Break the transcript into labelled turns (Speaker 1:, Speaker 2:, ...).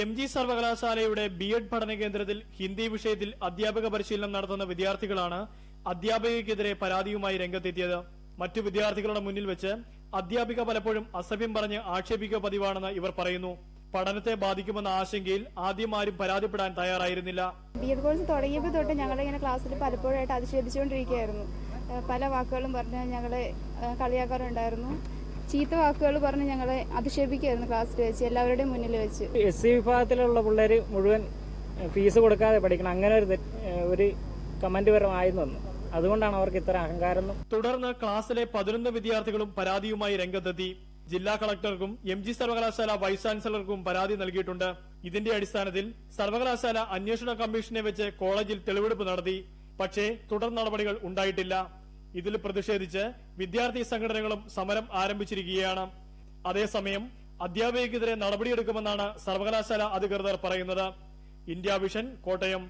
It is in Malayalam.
Speaker 1: എം ജി സർവകലാശാലയുടെ ബി എഡ് പഠന കേന്ദ്രത്തിൽ ഹിന്ദി വിഷയത്തിൽ അധ്യാപക പരിശീലനം നടത്തുന്ന വിദ്യാർത്ഥികളാണ് അധ്യാപികയ്ക്കെതിരെ പരാതിയുമായി രംഗത്തെത്തിയത്. മറ്റു വിദ്യാർത്ഥികളുടെ മുന്നിൽ വെച്ച് അധ്യാപിക പലപ്പോഴും അസഭ്യം പറഞ്ഞ് ആക്ഷേപിക്കുക പതിവാണെന്ന് ഇവർ പറയുന്നു. പഠനത്തെ ബാധിക്കുമെന്ന ആശങ്കയിൽ ആദ്യം ആരും പരാതിപ്പെടാൻ തയ്യാറായിരുന്നില്ല.
Speaker 2: ബി എഡ് കോഴ്സ് തുടങ്ങിയപ്പോൾ തൊട്ട് ഞങ്ങളിങ്ങനെ ക്ലാസ്സിൽ പലപ്പോഴായിട്ട് അധിക്ഷേപിച്ചുകൊണ്ടിരിക്കുകയായിരുന്നു പല വാക്കുകളും പറഞ്ഞ് ഞങ്ങളെ കളിയാക്കാറുണ്ടായിരുന്നു. ചീത്ത വാക്കുകൾ പറഞ്ഞ് ഞങ്ങളെ അധിക്ഷേപിക്കുകയായിരുന്നു ക്ലാസ്സിൽ വെച്ച് എല്ലാവരുടെയും മുന്നിൽ വെച്ച്.
Speaker 3: എസ് സി വിഭാഗത്തിലുള്ള പിള്ളേർ മുഴുവൻ ഫീസ് കൊടുക്കാതെ പഠിക്കണം. അങ്ങനെ ഒരു ഒരു കമന്റ് പരമായിരുന്നു അതുകൊണ്ടാണ് അവർക്ക് ഇത്ര അഹങ്കാരം
Speaker 1: തുടർന്ന് ക്ലാസ്സിലെ പതിനൊന്ന് വിദ്യാർത്ഥികളും പരാതിയുമായി രംഗത്തെത്തി. ജില്ലാ കളക്ടർക്കും എം ജി സർവകലാശാല വൈസ് ചാൻസലർക്കും പരാതി നൽകിയിട്ടുണ്ട്. ഇതിന്റെ അടിസ്ഥാനത്തിൽ സർവകലാശാല അന്വേഷണ കമ്മീഷനെ വെച്ച് കോളേജിൽ തെളിവെടുപ്പ് നടത്തി. പക്ഷേ തുടർ നടപടികൾ ഉണ്ടായിട്ടില്ല. ഇതിൽ പ്രതിഷേധിച്ച് വിദ്യാർത്ഥി സംഘടനകളും സമരം ആരംഭിച്ചിരിക്കുകയാണ്. അതേസമയം അധ്യാപകർക്കെതിരെ നടപടിയെടുക്കുമെന്നാണ് സർവകലാശാല അധികൃതർ പറയുന്നത്. India vision Kottayam.